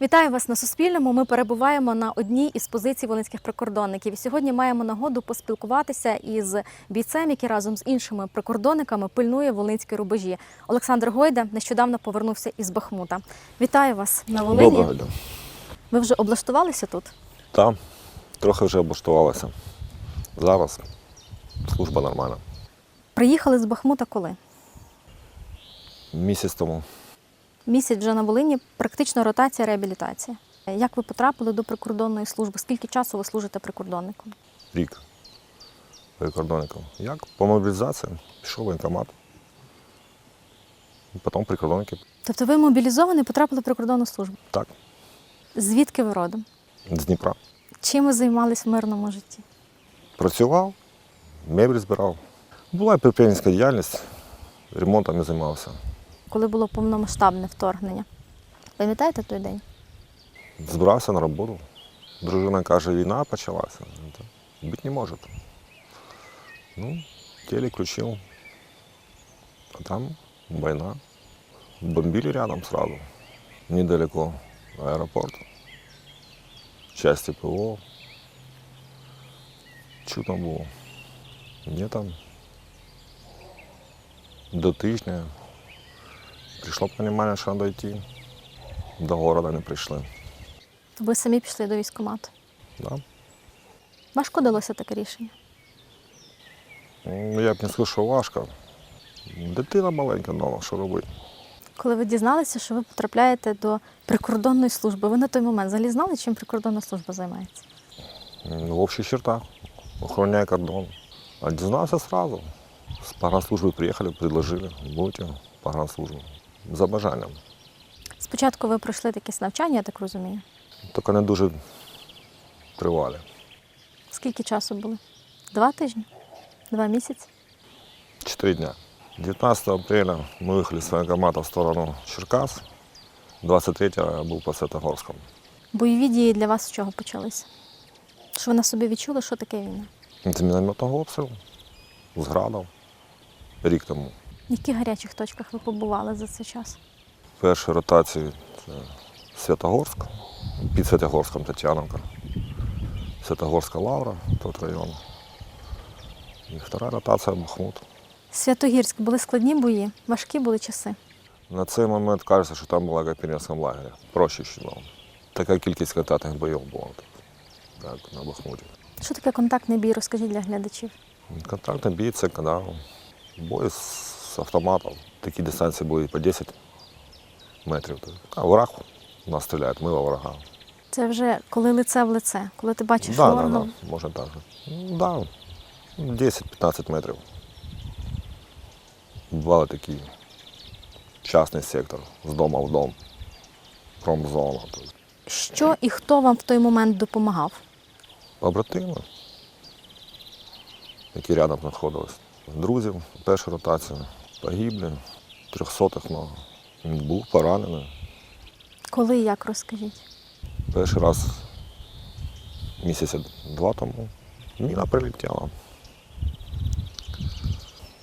Вітаю вас на Суспільному. Ми перебуваємо на одній із позицій волинських прикордонників. І сьогодні маємо нагоду поспілкуватися із бійцем, який разом з іншими прикордонниками пильнує волинські рубежі. Олександр Гойда нещодавно повернувся із Бахмута. Вітаю вас на Волині. Доброго дня. Ви вже облаштувалися тут? Там трохи вже облаштувалося. Зараз служба нормальна. Приїхали з Бахмута коли? Місяць тому Місяць вже на Волині, практично ротація, реабілітація. Як ви потрапили до прикордонної служби? Скільки часу ви служите прикордонником? рік прикордонником. Як? По мобілізації пішов в воєнкомат. Потім прикордонники. Тобто ви мобілізований, потрапили в прикордонну службу. Так, Звідки ви родом? з Дніпра. Чим ви займались в мирному житті? Працював, меблі збирав. Була і підприємницька діяльність, ремонтом не займався. Коли було повномасштабне вторгнення. Пам'ятаєте той день? Збирався на роботу. Дружина каже, війна почалася. Бути не може. Ну, телек включил. А там война. Бомбили рядом сразу. Недалеко аэропорт. Части ПВО. Чудно було. Мені там до тижня прийшло розуміння, що треба йти. До города не прийшли. То ви самі пішли до військкомату. Да? Важко далося таке рішення. Ну, Я б не сказав, що важко. Дитина маленька вдома, що робити? Коли ви дізналися, що ви потрапляєте до прикордонної служби, ви на той момент взагалі знали, чим прикордонна служба займається? В общих чертах. Охороняє кордон. А дізнався одразу. З погранслужби приїхали, предложили, будете погранслужбу. За бажанням. Спочатку ви пройшли якесь навчання, я так розумію. Тільки не дуже тривалі. Скільки часу було? Два тижні? Два місяці? Чотири дня. 19 апреля ми виїхали з воєнкомата в сторону Черкас. 23-го я був по Святогорському. Бойові дії для вас з чого почалися? Що ви на собі відчули, що таке війна? З мінометного обстрілу, з градом. Рік тому. В яких гарячих точках ви побували за цей час? Перші ротації це Святогорськ, під Святогорськом Тетяновка, Святогорська Лавра, тот район. І втора ротація Бахмут. Святогірськ були складні бої, важкі були часи. На цей момент кажеться, що там була піонерському лагері. Проще ще було. Така кількість контактних бойових була тут, так, на Бахмуті. Що таке контактний бій? Розкажіть для глядачів. Контактний бій це коли бой з автоматом. Такі дистанції були по 10 метрів. А ворог нас стріляє, ми ворога. Це вже коли лице в лице, коли ти бачиш Да, да, ворога. да, можна так. Да, 10-15 метрів. Бували такі частний сектор з дома в дом, промзона. Що і хто вам в той момент допомагав? Побратими, які рядом знаходились. Друзів, перша ротація, погиблі, трьохсотих много. Був поранений. Коли і як розкажіть? Перший раз місяця два тому міна прилетіла.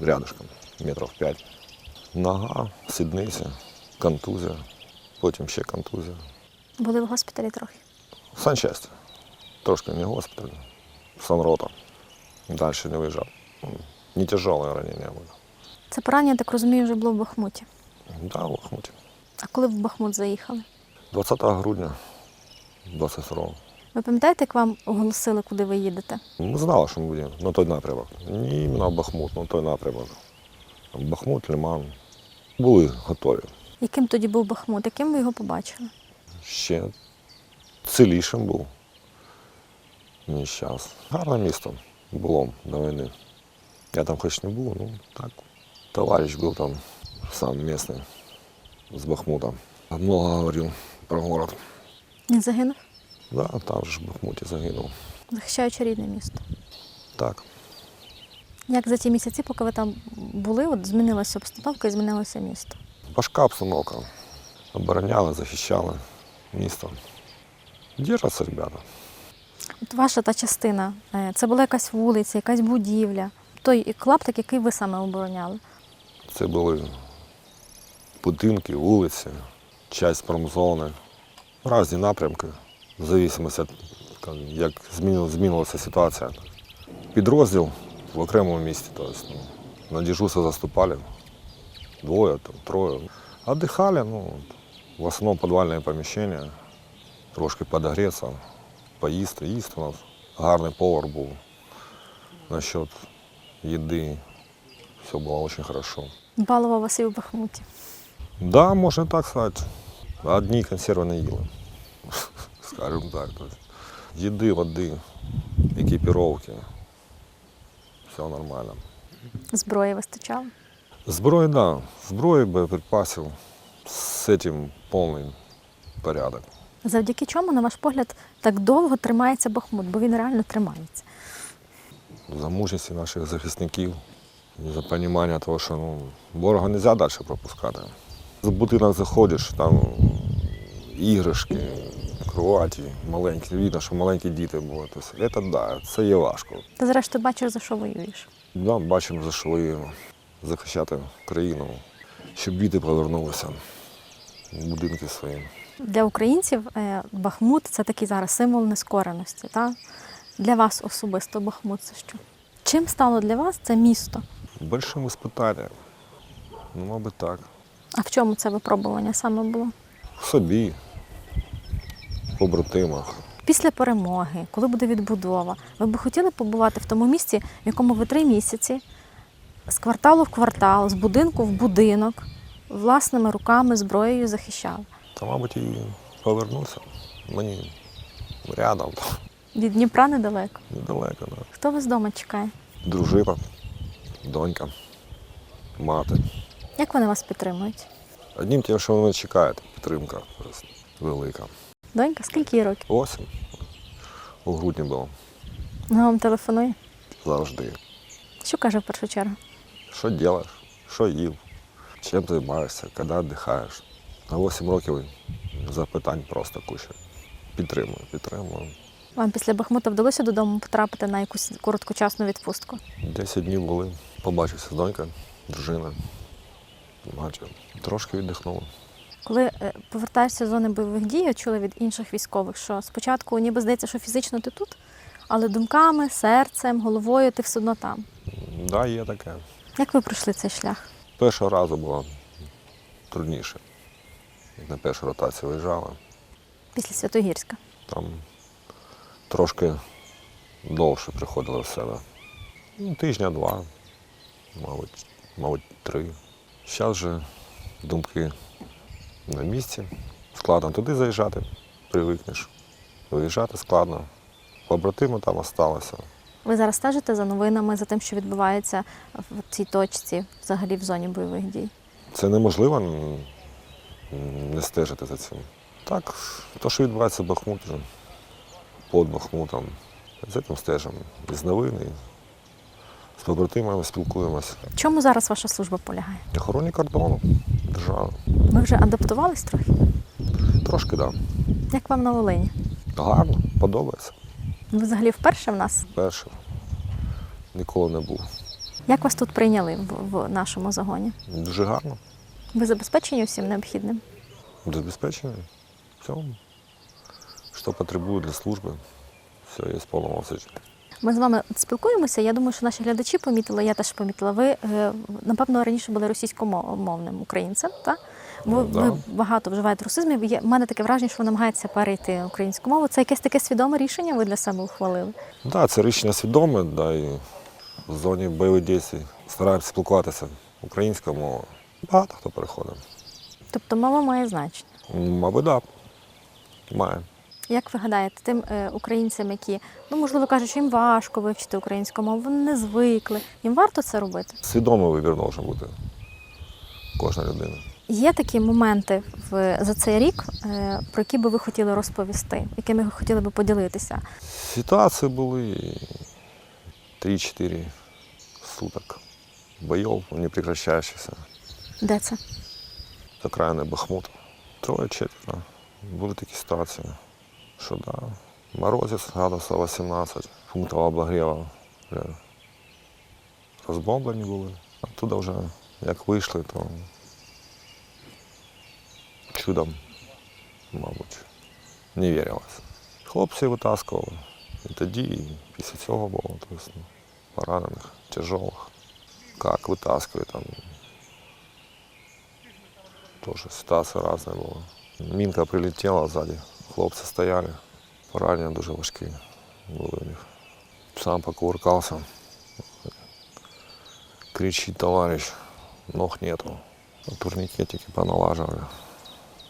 Рядышком, метрів п'ять. Нога, сідниця, контузія, потім ще контузія. Були в госпіталі трохи. Санчасть. Трошки не госпіталь, санрота. Далі не виїжджав. Не тяжеле ранення було. Це поранення, я так розумію, вже було в Бахмуті. Да, в Бахмуті. А коли в Бахмут заїхали? 20 грудня 22 Ви пам'ятаєте, як вам оголосили, куди ви їдете? Ми знали, що ми будемо на той напрямок. Іменно в Бахмут, на той напрямок. Бахмут, Лиман. Були готові. Яким тоді був Бахмут? Яким ви його побачили? Ще цілішим був, ніж зараз. Гарне місто було до війни. Я там хоч не був, ну так. Товариш був там сам місний з Бахмута. Много говорив про город. Він загинув, Да, там же в Бахмуті загинув. захищаючи рідне місто. Так. Як за ті місяці, поки ви там були, от змінилася обстановка і змінилося місто? Важка обстановка. Обороняли, захищали місто. Держаться, ребята. От ваша та частина, е, це була якась вулиця, якась будівля, той клаптик, який ви саме обороняли. Це були будинки, вулиці, часть промзони, Різні напрямки, в зависимості як змінилася ситуація. Підрозділ в окремому місці. Тобто, на дежурство заступали двоє, там, троє. Отдыхали, ну, в основному підвальне поміщення, трошки подогреться, поїсти. Їсти у нас гарний повар був. Насчет їди все було дуже хорошо. Балував вас і в Бахмуті. Да, можно так сказать. Одни консервы не їли. Скажем так. То есть Їди, води, екіпіровки. Все нормально. Зброї вистачало. Зброї, да. Зброї, боєприпасів. З цим повний порядок. Завдяки чому, на ваш погляд, так довго тримається Бахмут, бо він реально тримається. За мужності наших захисників, за розуміння того, що ну, ворога не можна далі пропускати. В будинок заходиш, там іграшки, кроваті маленькі. Видно, що маленькі діти були. Тобто, це, да, це є важко. Ти зрештою бачиш, за що воюєш. Да, бачимо, за що воюємо. Захищати країну, щоб діти повернулися в будинки свої. Для українців е, Бахмут це такий зараз символ нескореності. Та? Для вас особисто Бахмут це що? Чим стало для вас це місто? Большим іспитанням. Ну, мабуть, так. А в чому це випробування саме було? В собі, в побратимах. Після перемоги, коли буде відбудова, ви б хотіли побувати в тому місці, в якому ви три місяці з кварталу в квартал, з будинку в будинок, власними руками, зброєю захищали. Та, мабуть, і повернуся. Мені рядом, Від Дніпра недалеко. недалеко. Да. Хто вас вдома чекає? Дружина, донька, мати. Як вони вас підтримують? Одним тим, що вони чекають, підтримка просто велика. Донька, скільки їй років? Осінь. У грудні було Вона вам телефонує. завжди. Що каже в першу чергу? Що робиш, що їв, чим займаєшся, коли віддихаєш. На 8 років запитань просто куча. Підтримую, підтримую. Вам після Бахмута вдалося додому потрапити на якусь короткочасну відпустку? 10 днів були, побачився з донькою, дружиною. Бачив. Трошки віддихнув. Коли е, повертаєшся з зони бойових дій, я чула від інших військових, що спочатку ніби здається, що фізично ти тут, але думками, серцем, головою ти все одно там. Так, да, є таке. Як ви пройшли цей шлях? Першого разу було трудніше. Як на першу ротацію виїжджали. Після Святогірська? Там трошки довше приходили в себе. Ну, тижня-два, мабуть, мабуть, три. Зараз же думки на місці. Складно туди заїжджати, привикнеш. Виїжджати складно. Побратими там залишилися. Ви зараз стежите за новинами, за тим, що відбувається в цій точці, взагалі в зоні бойових дій. Це неможливо не стежити за цим. Так, то, що відбувається в Бахмуті, під Бахмутом, за цим стежимо. Із новин, і з побратимами спілкуємося. В чому зараз ваша служба полягає? Охороні кордону держави. Ви вже адаптувались трохи? Трошки, так. Як вам на Волині? Гарно, подобається. Ви взагалі вперше в нас? Перше. Ніколи не був. Як вас тут прийняли в, в нашому загоні? Дуже гарно. Ви забезпечені усім необхідним? Забезпечений. Все. Що потребує для служби, все повному обсязі. Ми з вами спілкуємося. Я думаю, що наші глядачі помітили, я теж помітила. Ви, е, напевно, раніше були російськомовним українцем, так? Ви, Ну, да. ви багато вживаєте русизмів. Є, в мене таке враження, що ви намагаєтеся перейти українську мову. Це якесь таке свідоме рішення ви для себе ухвалили? Так, да, це рішення свідоме, да, і в зоні бойових дій стараємося спілкуватися українською мовою. Багато хто переходить. Тобто мова має значення. Мабуть, так. Да. Має. Як ви гадаєте, тим е, українцям, які, ну можливо, кажуть, що їм важко вивчити українську мову, вони не звикли. Їм варто це робити? Свідомий вибір може бути кожна людина. Є такі моменти в за цей рік, е, про які би ви хотіли розповісти, якими ви хотіли би поділитися. Ситуації були і 3-4 суток бойов, не прекращающихся. Де це? З окраїни Бахмута. Троє-четверо. Були такі ситуації, що да, морозець градусів 18, пунктів обогріву вже розбомблені були. А туди вже як вийшли, то чудом, мабуть, не вірилось. Хлопці витаскували. І тоді, і після цього було. Тобто, поранених, тяжелих. Як витаскує там. Тоже ситуація різна була. Мінка прилетіла ззаді, хлопці стояли, поранення дуже важкі були у них. Сам покувыркался. Кричит товарищ, ног нету. Турникетики поналаживали,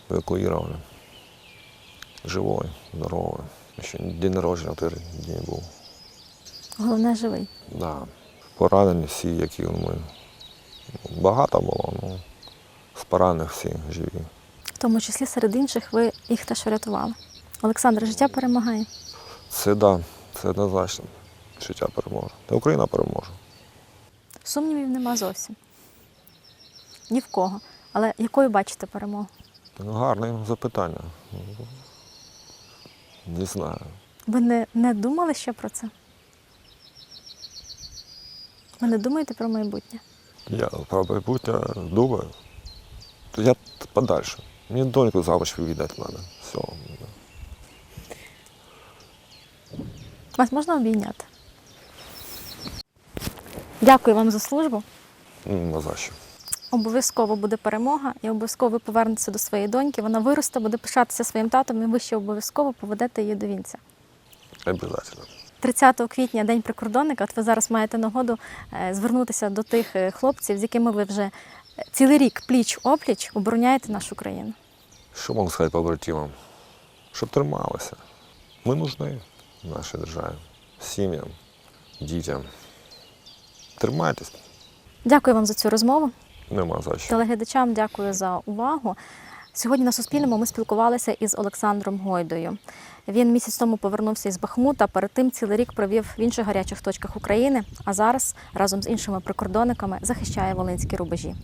эвакуировали. Живой, здоровый. Еще день народження в той день був. Головне живий. Да. Поранені всі, які ми. Багато було, ну, з поранених всі живі. Тому числі серед інших ви їх теж врятували. Олександр, життя перемагає. Це да, це однозначно. Життя переможе. Та Україна переможе. Сумнівів нема зовсім. Ні в кого. Але якою бачите перемогу? Ну, Гарне запитання. Не знаю. Ви не, не думали ще про це? Ви не думаєте про майбутнє? Я про майбутнє думаю. Я подальше. Мені доньку замуж вивідати треба. Все. Вас можна обійняти? Дякую вам за службу. Ну, за що. Обов'язково буде перемога, і обов'язково ви повернетеся до своєї доньки. Вона виросте, буде пишатися своїм татом, і ви ще обов'язково поведете її до вінця. Обязательно. 30 квітня, день прикордонника. От ви зараз маєте нагоду е, звернутися до тих е, хлопців, з якими ви вже е, цілий рік пліч опліч обороняєте нашу країну. Що можу сказати побратимам? Щоб трималися. Ми нужні нашій державі, сім'ям, дітям. Тримайтесь, Дякую вам за цю розмову. нема за що. Телеглядачам дякую за увагу. Сьогодні на Суспільному ми спілкувалися із Олександром Гойдою. Він місяць тому повернувся із Бахмута. Перед тим цілий рік провів в інших гарячих точках України, а зараз разом з іншими прикордонниками захищає волинські рубежі.